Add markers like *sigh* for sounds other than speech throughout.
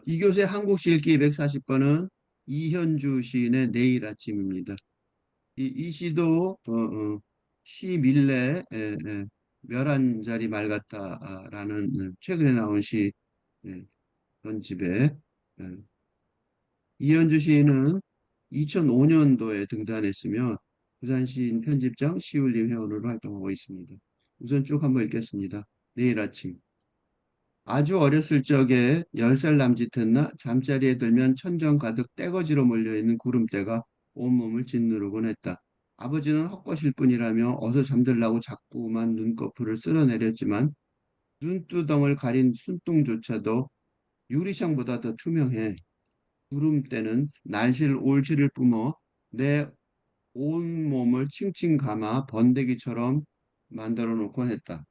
어, 이교수의 한국시 읽기 240번은 이현주 시인의 내일 아침입니다. 이, 이 시도 어, 어, 시 밀레 에, 에, 멸한 자리 말 같다라는 어, 최근에 나온 시 예, 집에 예, 이현주 시인은 2005년도에 등단했으며 부산시인 편집장 시울림 회원으로 활동하고 있습니다. 우선 쭉 한번 읽겠습니다. 내일 아침 아주 어렸을 적에 열 살 남짓했나 잠자리에 들면 천정 가득 떼거지로 몰려있는 구름대가 온몸을 짓누르곤 했다. 아버지는 헛것일 뿐이라며 어서 잠들라고 자꾸만 눈꺼풀을 쓸어내렸지만 눈두덩을 가린 순둥조차도 유리창보다 더 투명해. 구름대는 날실 올실을 뿜어 내 온몸을 칭칭 감아 번데기처럼 만들어 놓곤 했다.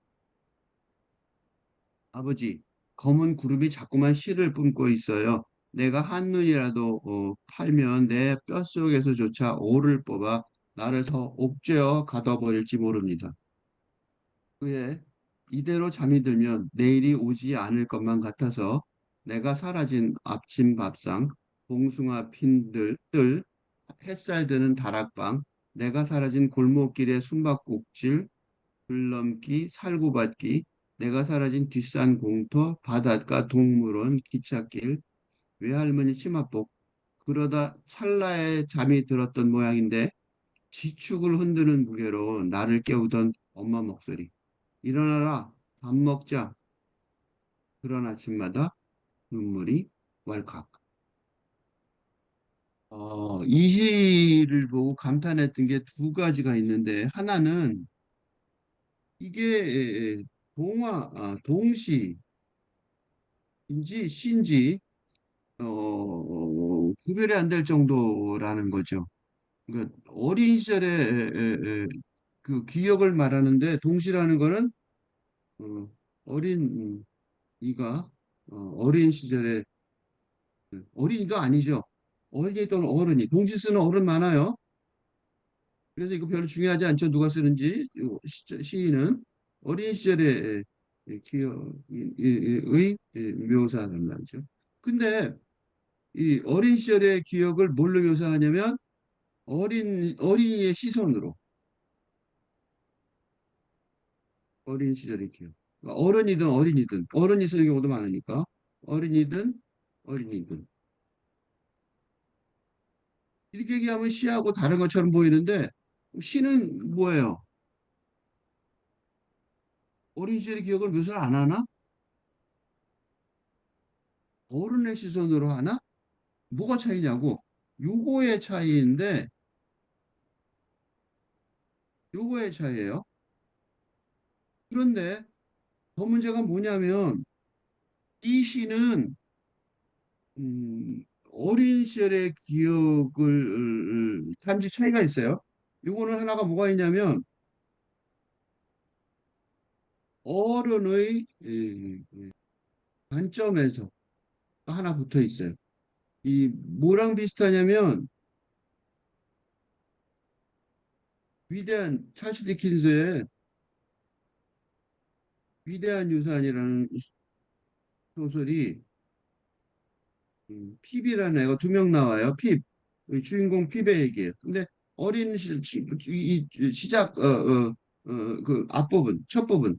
아버지, 검은 구름이 자꾸만 실을 뿜고 있어요. 내가 한눈이라도 어, 팔면 내 뼛속에서조차 오를 뽑아 나를 더 옥죄어 가둬버릴지 모릅니다. 그에 이대로 잠이 들면 내일이 오지 않을 것만 같아서 내가 사라진 앞침 밥상, 봉숭아 핀들, 뜰, 햇살 드는 다락방, 내가 사라진 골목길의 숨바꼭질, 줄넘기, 살구받기, 내가 사라진 뒷산 공터, 바닷가, 동물원, 기찻길, 외할머니 치마복. 그러다 찰나에 잠이 들었던 모양인데 지축을 흔드는 무게로 나를 깨우던 엄마 목소리. 일어나라, 밥 먹자. 그런 아침마다 눈물이 왈칵. 어, 이 시를 보고 감탄했던 게 두 가지가 있는데 하나는 이게 동화, 아, 동시인지 시인지 어, 구별이 안 될 정도라는 거죠. 그러니까 어린 시절에 에, 에, 에, 그 기억을 말하는데 동시라는 거는 어, 어린 이가 어, 어린 시절에 어린이가 아니죠. 어린이 또는 어른이 동시 쓰는 어른 많아요. 그래서 이거 별로 중요하지 않죠. 누가 쓰는지 시- 시인은 어린 시절의 기억의 묘사는 말이죠. 근데 이 어린 시절의 기억을 뭘로 묘사하냐면 어린 어린이의 시선으로 어린 시절의 기억. 그러니까 어른이든 어린이든 어른이 쓰는 경우도 많으니까 어린이든 어린이든 이렇게 얘기하면 시하고 다른 것처럼 보이는데 시는 뭐예요? 어린 시절의 기억을 묘사를 안 하나? 어른의 시선으로 하나? 뭐가 차이냐고? 요거의 차이인데 요거의 차이예요. 그런데 더 문제가 뭐냐면 이 시는 음, 어린 시절의 기억을 단지 차이가 있어요. 요거는 하나가 뭐가 있냐면 어른의 예, 예, 관점에서 하나 붙어 있어요. 이 뭐랑 비슷하냐면 위대한 찰스 디킨스의 위대한 유산이라는 소설이 음, 핍이라는 애가 두 명 나와요. 핍. 이 주인공 핍의 얘기예요. 근데 어린 시, 이 시작 어, 어, 어, 그 앞부분, 첫 부분,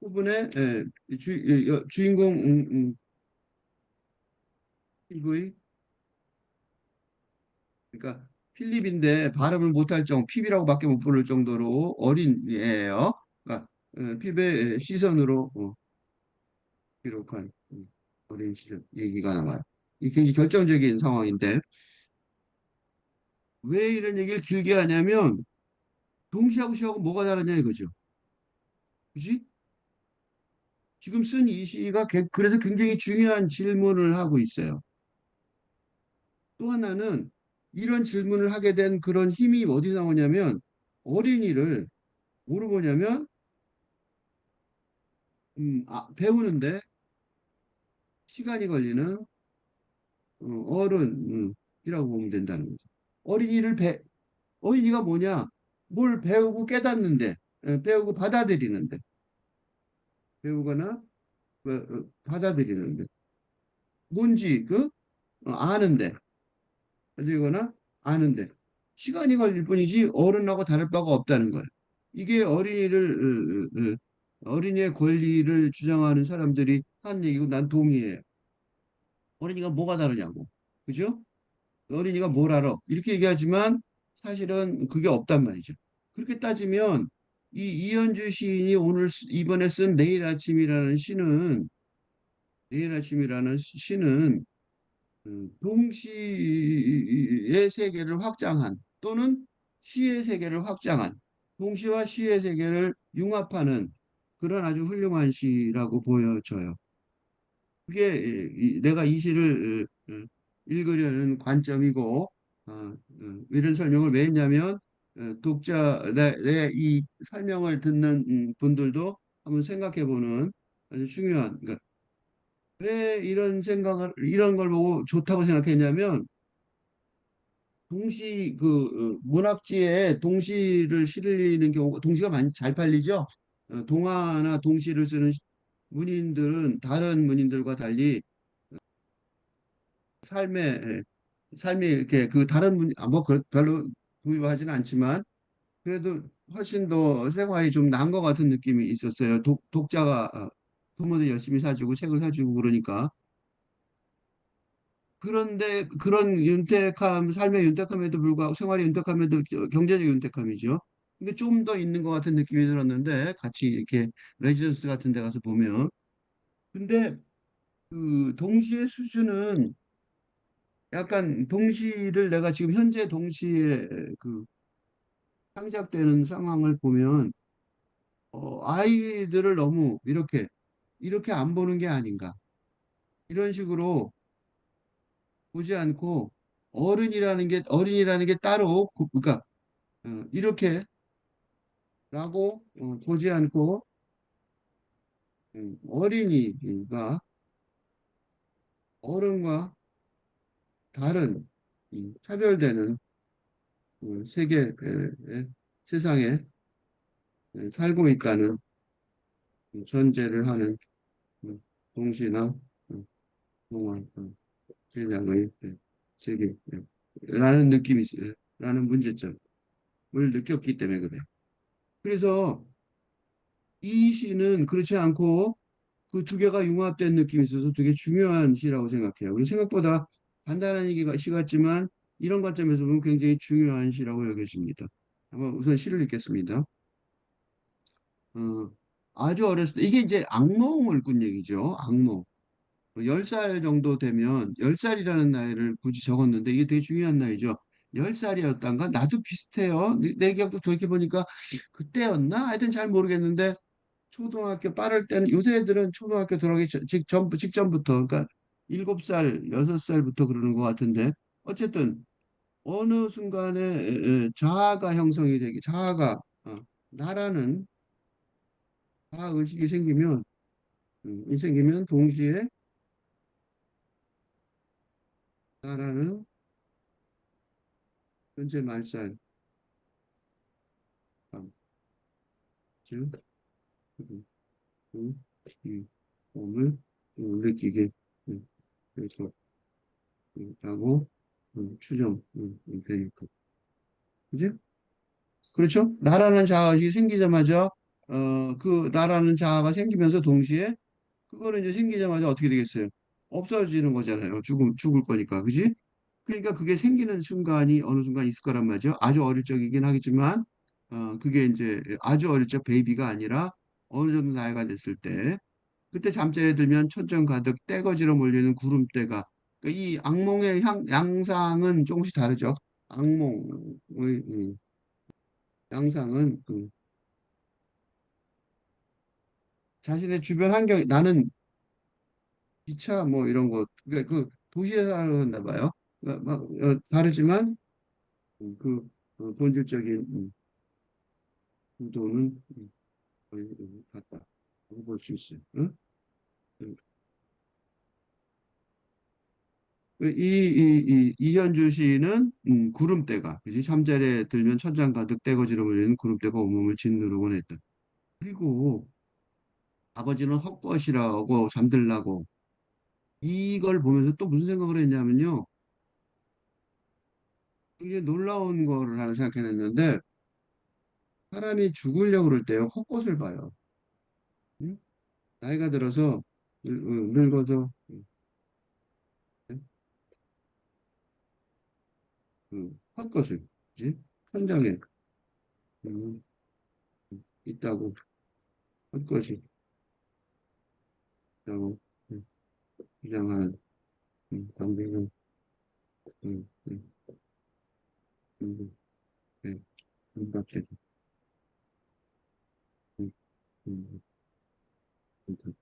부분에 예, 이 주, 이, 여- 주인공 음, 음, 핍의 그러니까 필립인데 발음을 못할 정도, 핍이라고밖에 못 부를 정도로 어린 애예요. 그러니까 어, 핍의 시선으로 어, 기록한 음, 어린 시절 얘기가 나와요. 이 굉장히 결정적인 상황인데 왜 이런 얘기를 길게 하냐면 동시하고 시하고 뭐가 다르냐 이거죠. 그지? 지금 쓴 이 시가 개- 그래서 굉장히 중요한 질문을 하고 있어요. 또 하나는 이런 질문을 하게 된 그런 힘이 어디 나오냐면 어린이를 뭐로 보냐면 음, 아, 배우는데 시간이 걸리는 어, 어른이라고 보면 된다는 거죠. 어린이를 배, 어린이가 뭐냐? 뭘 배우고 깨닫는데, 에, 배우고 받아들이는데, 배우거나 어, 어, 받아들이는데. 뭔지 그 어, 아는데 되거나 아는데 시간이 걸릴 뿐이지 어른하고 다를 바가 없다는 거예요. 이게 어린이를 어린이의 권리를 주장하는 사람들이 한 얘기고 난 동의해요. 어린이가 뭐가 다르냐고. 그죠? 어린이가 뭘 알아? 이렇게 얘기하지만 사실은 그게 없단 말이죠. 그렇게 따지면 이 이현주 시인이 오늘 쓰- 이번에 쓴 내일 아침이라는 시는 내일 아침이라는 시- 시는 음, 동시의 세계를 확장한 또는 시의 세계를 확장한 동시와 시의 세계를 융합하는 그런 아주 훌륭한 시라고 보여져요. 그게 이- 내가 이 시를 어, 어, 읽으려는 관점이고 어, 어, 이런 설명을 왜 했냐면 어, 독자 내 이 설명을 듣는 음, 분들도 한번 생각해 보는 아주 중요한 그러니까 왜 이런 생각을 이런 걸 보고 좋다고 생각했냐면 동시 그 어, 문학지에 동시를 실리는 경우가 동시가 많이 잘 팔리죠. 어, 동화나 동시를 쓰는 시- 문인들은 다른 문인들과 달리 삶에 삶이 이렇게 그 다른 문, 아, 뭐 그- 별로 부유하지는 않지만 그래도 훨씬 더 생활이 좀 나은 것 같은 느낌이 있었어요. 독, 독자가 어, 부모도 열심히 사주고 책을 사주고 그러니까 그런데 그런 윤택함, 삶의 윤택함에도 불구하고 생활의 윤택함에도 겨- 경제적 윤택함이죠. 이게 좀 더 있는 것 같은 느낌이 들었는데 같이 이렇게 레지던스 같은 데 가서 보면 근데 그 동시의 수준은 약간 동시를 내가 지금 현재 동시에 그 창작되는 상황을 보면 어, 아이들을 너무 이렇게 이렇게 안 보는 게 아닌가. 이런 식으로 보지 않고 어른이라는 게 어린이라는 게 따로 그- 그러니까 어, 이렇게 라고 어, 보지 않고 음, 어린이가 어른과 다른 음, 차별되는 어, 세계 세상에 에, 살고 있다는 전제를 하는 음, 동시나 음, 동안 음, 세상의 예, 세계 예, 라는 느낌이 예, 라는 문제점을 느꼈기 때문에 그래요. 그래서 이 시는 그렇지 않고 그 두 개가 융합된 느낌이 있어서 되게 중요한 시라고 생각해요. 우리 생각보다 간단한 얘기가 시 같지만 이런 관점에서 보면 굉장히 중요한 시라고 여겨집니다. 한번 우선 시를 읽겠습니다. 어, 아주 어렸을 때 이게 이제 악몽을 꾼 얘기죠. 악몽. 10살 정도 되면 10살이라는 나이를 굳이 적었는데 이게 되게 중요한 나이죠. 10살이었단가? 나도 비슷해요. 내, 내 기억도 돌이켜보니까 그때였나? 하여튼 잘 모르겠는데 초등학교 빠를 때는 요새 애들은 초등학교 들어가기 전- 직전, 직전부터 그러니까 7살, 6살부터 그러는 것 같은데 어쨌든 어느 순간에 자아가 형성이 되기 자아가 어, 나라는 자아 의식이 생기면 음, 이 생기면 동시에 나라는 현재 말살 음, 즉 음, 음, 음, 느끼게 음, 그래서 음, 라고 음, 추정 되니까 그지? 그렇죠? 나라는 자아가 생기자마자 어, 그 나라는 자아가 생기면서 동시에 그거는 이제 생기자마자 어떻게 되겠어요? 없어지는 거잖아요. 죽음, 죽을 거니까. 그지? 그러니까 그게 생기는 순간이 어느 순간 있을 거란 말이죠. 아주 어릴 적이긴 하겠지만, 어, 그게 이제 아주 어릴 적 베이비가 아니라 어느 정도 나이가 됐을 때, 그때 잠자리에 들면 천정 가득 떼거지로 몰리는 구름대가, 그러니까 이 악몽의 향, 양상은 조금씩 다르죠. 악몽의 음, 양상은 그 자신의 주변 환경, 나는 기차 뭐 이런 거, 그러니까 그 도시에 살았나 봐요. 그러니까 막 어, 다르지만 음, 그 어, 본질적인 음, 구도는 음, 거의 음, 같다. 볼 수 있어요. 응? 음. 그 이, 이, 이, 이현주 시는 음, 구름대가, 그지? 잠자리에 들면 천장 가득 떼거지로 몰리는 구름대가 온몸을 짓누르곤 했다. 그리고 아버지는 헛것이라고 잠들라고 이걸 보면서 또 무슨 생각을 했냐면요. 이게 놀라운 거를 하나 생각해냈는데 사람이 죽으려고 그럴 때요. 헛것을 봐요. 응? 나이가 들어서 늙- 어, 늙어서 응, 그 헛것을? 현장에 음, 있다고 헛것이 있다고 음, 주장하는 음, 관계는 음, 음, 음, 음, 음, 음.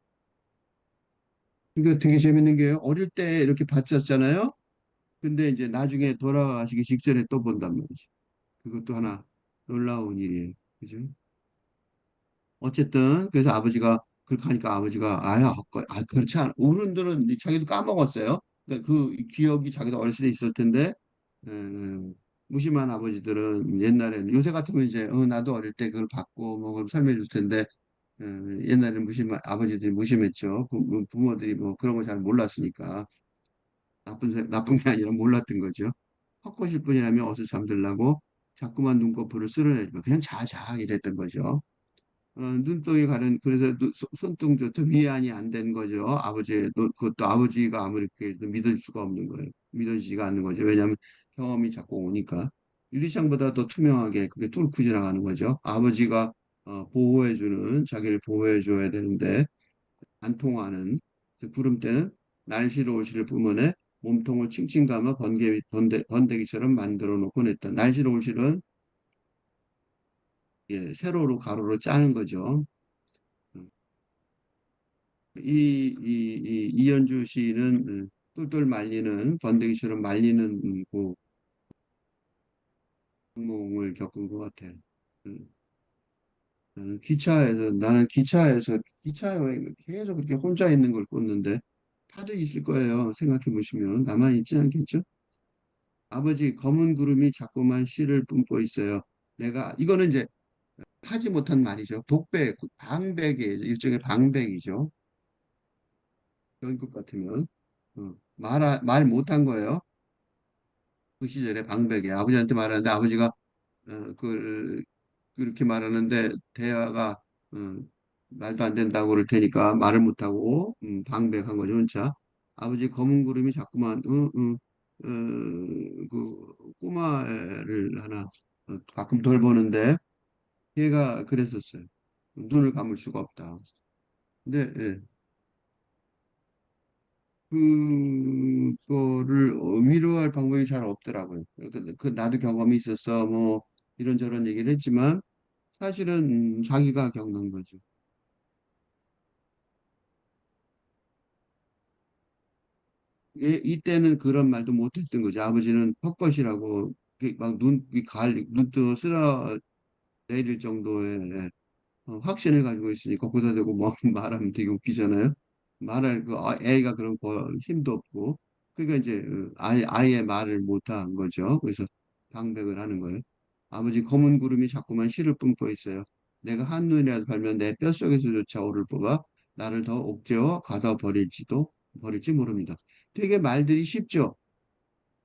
이거 되게 재밌는 게요. 어릴 때 이렇게 봤었잖아요. 근데 이제 나중에 돌아가시기 직전에 또 본단 말이죠. 그것도 하나 놀라운 일이에요. 그죠? 어쨌든 그래서 아버지가 그렇게 하니까 아버지가 아야 아 그렇지 않아 어른들은 자기도 까먹었어요. 그러니까 그 기억이 자기도 어렸을 때 있을 텐데 에, 무심한 아버지들은 옛날에는 요새 같으면 이제 어 나도 어릴 때 그걸 봤고 뭐 그걸 설명해 줄 텐데 에, 옛날에는 무심 아버지들이 무심했죠. 부, 부모들이 뭐 그런 거 잘 몰랐으니까 나쁜 세- 나쁜 게 아니라 몰랐던 거죠. 헛것일 뿐이라면 어서 잠들라고 자꾸만 눈꺼풀을 쓸어내지 마. 그냥 자자 이랬던 거죠. 어, 눈덩이 가는 그래서 손등조차 위안이 안 된 거죠. 아버지의 눈- 그것도 아버지가 아무리 그래도 믿을 수가 없는 거예요. 믿어지지가 않는 거죠. 왜냐하면 경험이 자꾸 오니까 유리창보다 더 투명하게 그게 뚫고 지나가는 거죠. 아버지가 어, 보호해주는 자기를 보호해줘야 되는데 안 통하는 그 구름 때는 날씨로 올시를 뿜어내 몸통을 칭칭 감아 번개, 번데, 번데기처럼 만들어 놓고 냈다. 날씨로 올실은 예, 세로로 가로로 짜는 거죠. 이, 이, 이 씨는 음, 똘똘 말리는 번데기처럼 말리는 음, 그 악몽을 겪은 것 같아요. 음, 나는 기차에서 나는 기차에서 기차 여행 계속 그렇게 혼자 있는 걸 꿨는데 다들 있을 거예요. 생각해 보시면 나만 있지 않겠죠? 아버지 검은 구름이 자꾸만 씨를 뿜고 있어요. 내가 이거는 이제 하지 못한 말이죠. 독백, 방백이 일종의 방백이죠. 연극 같으면 어, 말, 말 못한 거예요. 그 시절에 방백이 아버지한테 말하는데 아버지가 어, 그걸 그렇게 말하는데 대화가 어, 말도 안 된다고 그럴 테니까 말을 못하고 음, 방백한 거죠, 혼자. 아버지 검은 구름이 자꾸만 어, 어, 어, 그 꼬마를 하나 어, 가끔 돌보는데 걔가 그랬었어요. 눈을 감을 수가 없다. 근데 예, 그거를 어, 위로할 방법이 잘 없더라고요. 그, 그 나도 경험이 있어서 뭐 이런저런 얘기를 했지만 사실은 음, 자기가 겪는 거죠. 이, 이때는 그런 말도 못했던 거죠. 아버지는 헛것이라고 막 눈, 갈, 눈뜨 쓸어 내릴 정도의 어, 확신을 가지고 있으니 거기다 대고 뭐 *laughs* 말하면 되게 웃기잖아요. 말할 그 아- 애가 그런 거 힘도 없고 그러니까 이제 어, 아예 아예 말을 못한 거죠. 그래서 방백을 하는 거예요. 아버지 검은 구름이 자꾸만 씨를 뿜고 있어요. 내가 한눈이라도 팔면 내 뼛속에서조차 오를 뽑아 나를 더 옥죄어 가둬 버릴지도 버릴지 모릅니다. 되게 말들이 쉽죠.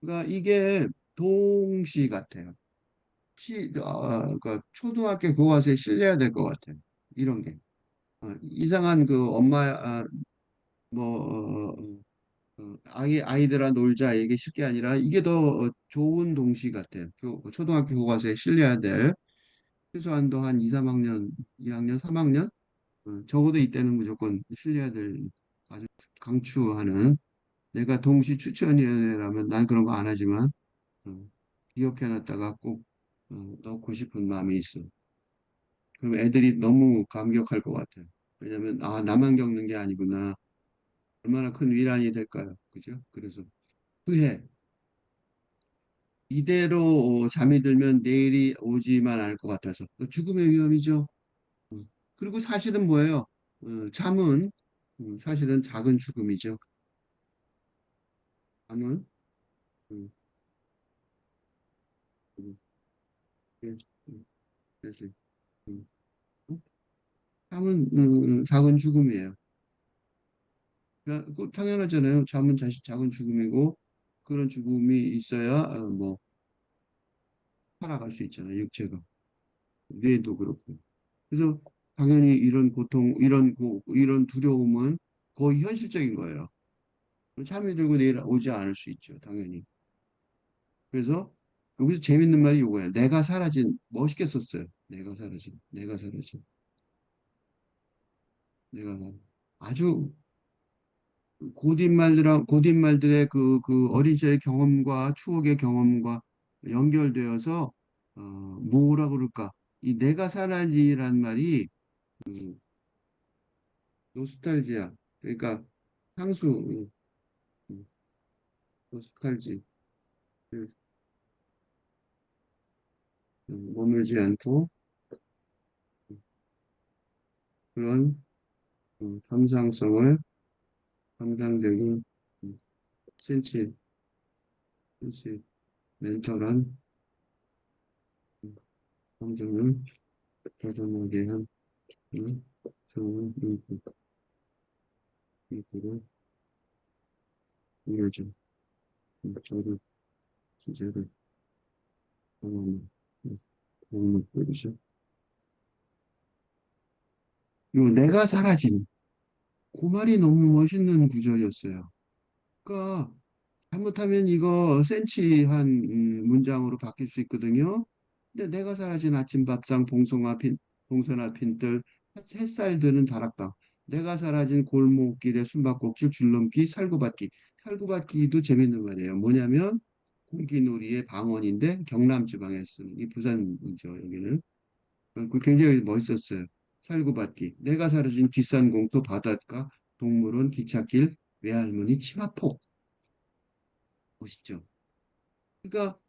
그러니까 이게 동시 같아요. 시, 어, 그러니까 초등학교 교과서에 실려야 될 것 같아요. 이런 게. 어, 이상한 그 엄마, 아, 뭐, 어, 어, 아이, 아이들아 놀자 이게 쉽게 아니라 이게 더 좋은 동시 같아요. 교, 초등학교 교과서에 실려야 될 최소한도 한 2, 3학년, 2학년, 3학년? 어, 적어도 이때는 무조건 실려야 될 아주 강추하는 내가 동시 추천위원회라면 난 그런 거 안 하지만 어, 기억해놨다가 꼭 어, 넣고 싶은 마음이 있어. 그럼 애들이 너무 감격할 것 같아요. 왜냐면, 아, 나만 겪는 게 아니구나. 얼마나 큰 위란이 될까요? 그죠? 그래서 후회. 이대로 어, 잠이 들면 내일이 오지만 않을 것 같아서 어, 죽음의 위험이죠. 어, 그리고 사실은 뭐예요? 잠은 음, 사실은 작은 죽음이죠. 잠은 음, 음, 예, 잠은 작은 죽음이에요. 그러니까 그 당연하잖아요. 잠은 자식 작은 죽음이고 그런 죽음이 있어야 어, 뭐 살아갈 수 있잖아요. 육체가 뇌도 그렇고. 그래서 당연히 이런 고통, 이런 고, 이런 두려움은 거의 현실적인 거예요. 잠이 들고 내일 오지 않을 수 있죠. 당연히. 그래서 여기서 재밌는 말이 이거예요. 내가 사라진 멋있게 썼어요. 내가 사라진, 내가 사라진, 내가 사- 아주 곧인말들랑 곧인말들의 그, 그 어린 시절의 경험과 추억의 경험과 연결되어서 어, 뭐라 그럴까? 이 내가 사라지란 말이 그 노스탈지아. 그러니까 향수. 음, 음, 노스탈지. 그, 음, 머물지 않고. 그런 음, 감상성을 센치 센치 멘털한 음, 감정을 벗어나게 한 음, 좋은 인프를 이어진 음, 저를 주제를 경험을 경험을 보이죠. 요 내가 사라진 그 말이 너무 멋있는 구절이었어요. 그러니까 잘못하면 이거 센치한 음, 문장으로 바뀔 수 있거든요. 근데 내가 사라진 아침밥상 봉송아 핀, 봉선아 핀들 햇살 드는 다락방 내가 사라진 골목길의 숨바꼭질 줄넘기 살구받기 살구받기도 재밌는 말이에요. 뭐냐면 공기놀이의 방언인데 경남 지방에 쓰는 이 부산이죠 여기는 그 굉장히 멋있었어요. 살구받기 내가 사라진 뒷산 공터 바닷가 동물원 기찻길 외할머니 치마폭 멋있죠. 그러니까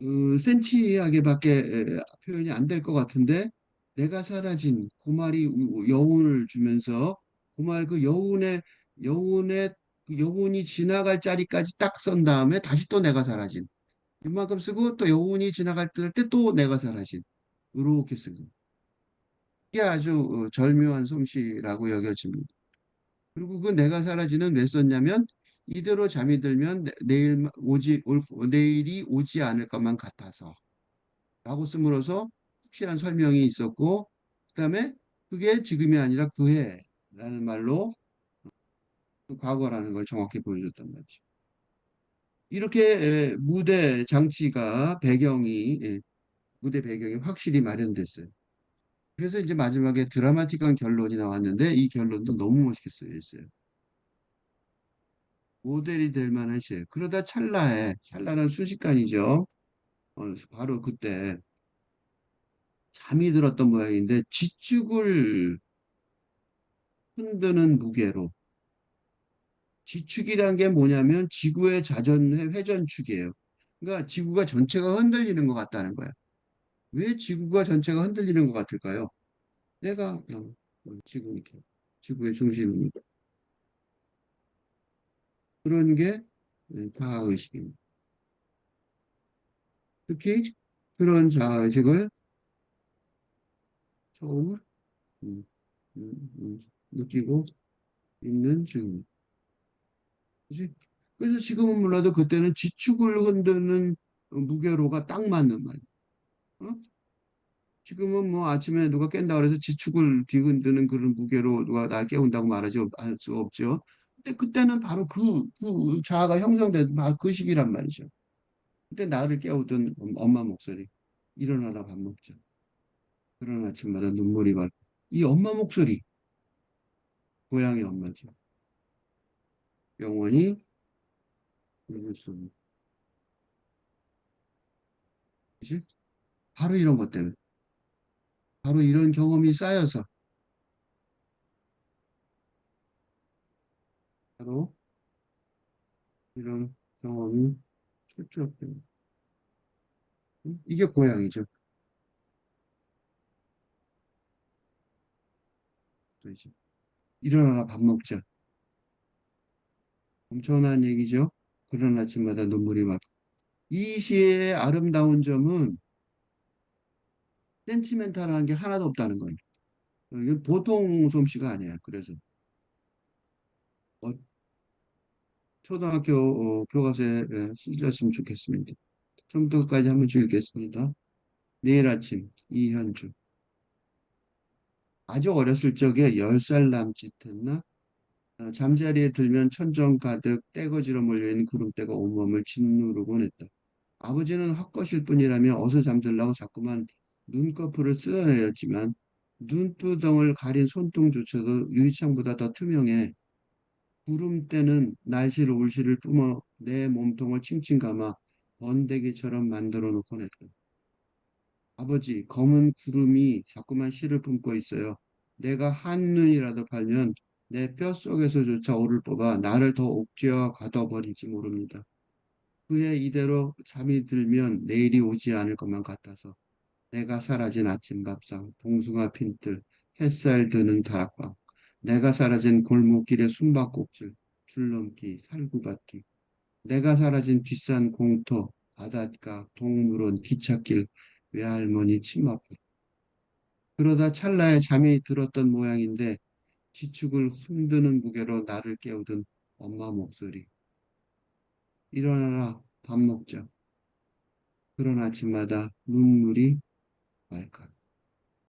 그 센치하게밖에 에, 표현이 안 될 것 같은데 내가 사라진 그 말이 우- 여운을 주면서 그말그 여운의 여운의 그 여운이 지나갈 자리까지 딱 쓴 다음에 다시 또 내가 사라진 이만큼 쓰고 또 여운이 지나갈 때 또 내가 사라진 이렇게 쓴 거. 이게 아주 어, 절묘한 솜씨라고 여겨집니다. 그리고 그 내가 사라지는 왜 썼냐면 이대로 잠이 들면 내- 내일 오지 올, 내일이 오지 않을 것만 같아서 라고 씀으로써 확실한 설명이 있었고 그다음에 그게 지금이 아니라 그해라는 말로 그 과거라는 걸 정확히 보여줬단 말이죠. 이렇게 에, 무대 장치가 배경이 예, 무대 배경이 확실히 마련됐어요. 그래서 이제 마지막에 드라마틱한 결론이 나왔는데 이 결론도 너무 쓰여 있어요. 모델이 될 만한 시예요. 그러다 찰나에 찰나는 순식간이죠. 어, 바로 그때 잠이 들었던 모양인데 지축을 흔드는 무게로 지축이란 게 뭐냐면 지구의 자전의 회전축이에요. 그러니까 지구가 전체가 흔들리는 것 같다는 거야. 왜 지구가 전체가 흔들리는 것 같을까요? 내가 어, 어, 지구니까 지구의 중심이니까 그런 게 예, 자아의식입니다. 특히 그런 자아의식을 처음 음, 음, 음, 느끼고 있는. 그치? 그래서 지금은 몰라도 그때는 지축을 흔드는 무게로가 딱 맞는 말이야. 어? 지금은 뭐 아침에 누가 깬다 그래서 지축을 뒤흔드는 그런 무게로 누가 날 깨운다고 말하지 할 수 없죠. 근데 그때는 바로 그, 그 자아가 형성된 그 시기란 말이죠. 그때 나를 깨우던 엄마 목소리. 일어나라 밥 먹자. 그런 아침마다 눈물이 맑고. 이 엄마 목소리. 고향의 엄마죠. 영원히 잊을 수 없는. 그치? 바로 이런 것 때문에. 바로 이런 경험이 쌓여서 바로 이런 경험이. 음? 이게 고향이죠. 그렇지. 일어나라 밥 먹자. 엄청난 얘기죠. 그런 아침마다 눈물이 막. 이 시의 아름다운 점은 센티멘탈한 게 하나도 없다는 거예요. 이건 보통 솜씨가 아니야. 그래서 어, 초등학교 어, 교과서에 예, 실렸으면 좋겠습니다. 처음부터까지 한번 읽겠습니다. 내일 아침 이현주 아주 어렸을 적에 열 살 남짓 했나? 어, 잠자리에 들면 천정 가득 떼거지로 몰려있는 구름대가 온몸을 짓누르곤 했다. 아버지는 헛것일 뿐이라며 어서 잠들라고 자꾸만 눈꺼풀을 쓸어내렸지만 눈두덩을 가린 손등조차도 유리창보다 더 투명해 구름대는 날실 올실을 뿜어 내 몸통을 칭칭 감아 번데기처럼 만들어 놓곤 했다. 아버지, 검은 구름이 자꾸만 실을 품고 있어요. 내가 한눈이라도 팔면 내 뼛속에서조차 오를 뽑아 나를 더 옥죄어 가둬버릴지 모릅니다. 그의 이대로 잠이 들면 내일이 오지 않을 것만 같아서 내가 사라진 아침밥상, 봉숭아 핀들, 햇살 드는 다락방, 내가 사라진 골목길의 숨바꼭질, 줄넘기, 살구받기, 내가 사라진 뒷산 공터, 바닷가, 동물원, 기찻길, 외할머니 치마풀. 그러다 찰나에 잠이 들었던 모양인데 지축을 흔드는 무게로 나를 깨우던 엄마 목소리. 일어나라, 밥 먹자. 그런 아침마다 눈물이 말까.